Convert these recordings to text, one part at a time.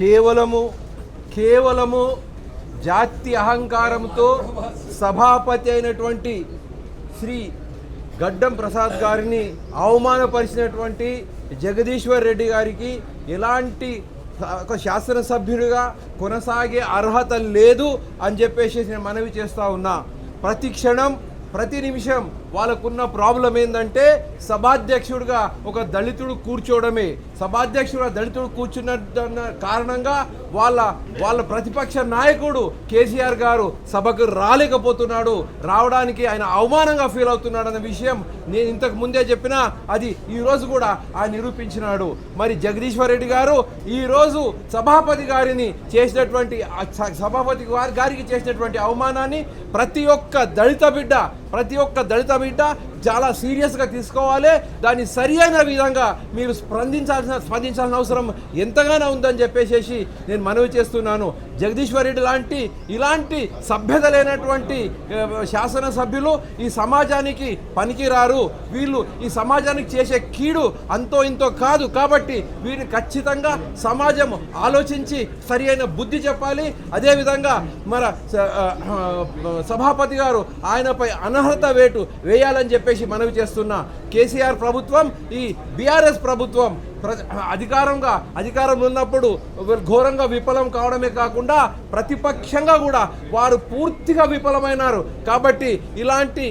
కేవలము కేవలము జాతి అహంకారంతో సభాపతి అయినటువంటి శ్రీ గడ్డం ప్రసాద్ గారిని అవమానపరిచినటువంటి జగదీశ్వర్ రెడ్డి గారికి ఎలాంటి ఒక శాసనసభ్యుడిగా కొనసాగే అర్హత లేదు అని చెప్పేసి నేను మనవి చేస్తూ ఉన్నా. ప్రతి క్షణం ప్రతి నిమిషం వాళ్ళకున్న ప్రాబ్లం ఏంటంటే సభాధ్యక్షుడిగా ఒక దళితుడు కూర్చోవడమే. సభాధ్యక్షుడు దళితుడు కూర్చున్న కారణంగా వాళ్ళ వాళ్ళ ప్రతిపక్ష నాయకుడు కేసీఆర్ గారు సభకు రాలేకపోతున్నాడు. రావడానికి ఆయన అవమానంగా ఫీల్ అవుతున్నాడు అన్న విషయం నేను ఇంతకు ముందే చెప్పినా అది ఈ రోజు కూడా ఆయన నిరూపించినాడు. మరి జగదీశ్వర్ రెడ్డి గారు ఈరోజు సభాపతి గారిని చేసినటువంటి సభాపతి గారి గారికి చేసినటువంటి అవమానాన్ని ప్రతి ఒక్క దళిత బిడ్డ ప్రతి ఒక్క దళిత బిడ్డ చాలా సీరియస్గా తీసుకోవాలి. దాన్ని సరి అయిన విధంగా మీరు స్పందించాల్సిన స్పందించాల్సిన అవసరం ఎంతగానో ఉందని చెప్పేసి నేను మనవి చేస్తున్నాను. జగదీశ్వర్ రెడ్డి లాంటి ఇలాంటి సభ్యత లేనటువంటి శాసనసభ్యులు ఈ సమాజానికి పనికిరారు. వీళ్ళు ఈ సమాజానికి చేసే కీడు అంతో ఇంతో కాదు. కాబట్టి వీరిని ఖచ్చితంగా సమాజం ఆలోచించి సరి అయిన బుద్ధి చెప్పాలి. అదేవిధంగా మన సభాపతి గారు ఆయనపై అనర్హత వేటు వేయాలని చెప్పి చెప్పేసి మనవి చేస్తున్నా కేసీఆర్ ప్రభుత్వం ఈ బీఆర్ఎస్ ప్రభుత్వం అధికారంగా అధికారంలో ఉన్నప్పుడు ఘోరంగా విఫలం కావడమే కాకుండా ప్రతిపక్షంగా కూడా వారు పూర్తిగా విఫలమైనారు. కాబట్టి ఇలాంటి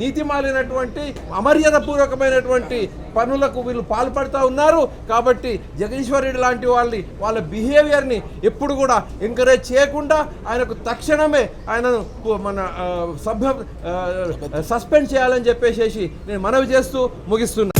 నీతి మాలినటువంటి అమర్యాద పూర్వకమైనటువంటి పనులకు వీళ్ళు పాల్పడుతూ ఉన్నారు. కాబట్టి జగదీశ్వర్ రెడ్డి లాంటి వాళ్ళని వాళ్ళ బిహేవియర్ని ఎప్పుడు కూడా ఎంకరేజ్ చేయకుండా ఆయనకు తక్షణమే ఆయనను మన సభ్య సస్పెండ్ చేయాలని చెప్పేసి నేను మనవి చేస్తూ ముగిస్తున్నా.